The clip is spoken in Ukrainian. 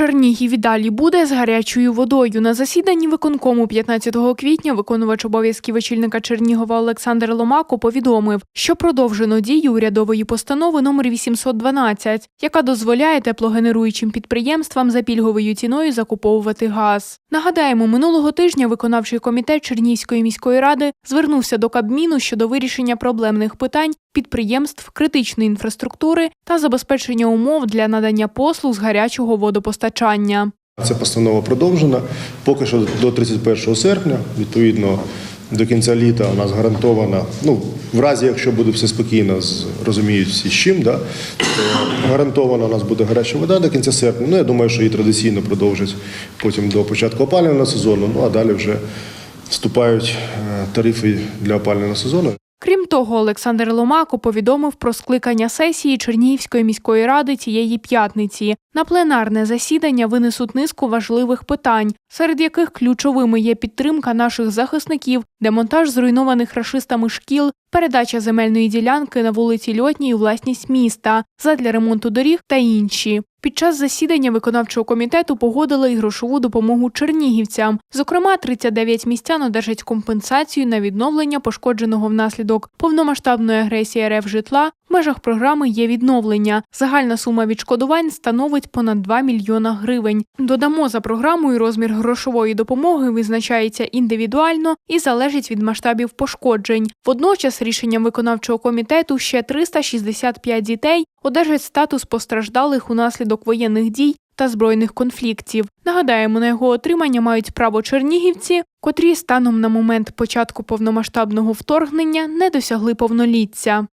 Чернігів і далі буде з гарячою водою. На засіданні виконкому 15 квітня виконувач обов'язків очільника Чернігова Олександр Ломако повідомив, що продовжено дію урядової постанови номер 812, яка дозволяє теплогенеруючим підприємствам за пільговою ціною закуповувати газ. Нагадаємо, минулого тижня виконавчий комітет Чернігівської міської ради звернувся до Кабміну щодо вирішення проблемних питань підприємств критичної інфраструктури та забезпечення умов для надання послуг з гарячого водопостачання. Ця постанова продовжена. Поки що до 31 серпня, відповідно, до кінця літа у нас гарантована, ну, в разі, якщо буде все спокійно, розуміють всі з чим, да, то гарантована у нас буде гаряча вода до кінця серпня. Ну, я думаю, що її традиційно продовжать потім до початку опалювального сезону, ну а далі вже вступають е, тарифи для опалювального сезону. Крім того, Олександр Ломако повідомив про скликання сесії Чернігівської міської ради цієї п'ятниці. На пленарне засідання винесуть низку важливих питань, серед яких ключовими є підтримка наших захисників, демонтаж зруйнованих рашистами шкіл, передача земельної ділянки на вулиці Льотній у власність міста, задля ремонту доріг та інші. Під час засідання виконавчого комітету погодили й грошову допомогу чернігівцям. Зокрема, 39 містян одержать компенсацію на відновлення пошкодженого внаслідок повномасштабної агресії РФ житла. В межах програми є відновлення. Загальна сума відшкодувань становить понад 2 мільйона гривень. Додамо за програмою розмір грошової допомоги визначається індивідуально і залежить від масштабів пошкоджень. Водночас рішенням виконавчого комітету ще 365 дітей одержать статус постраждалих унаслідок воєнних дій та збройних конфліктів. Нагадаємо, на його отримання мають право чернігівці, котрі станом на момент початку повномасштабного вторгнення не досягли повноліття.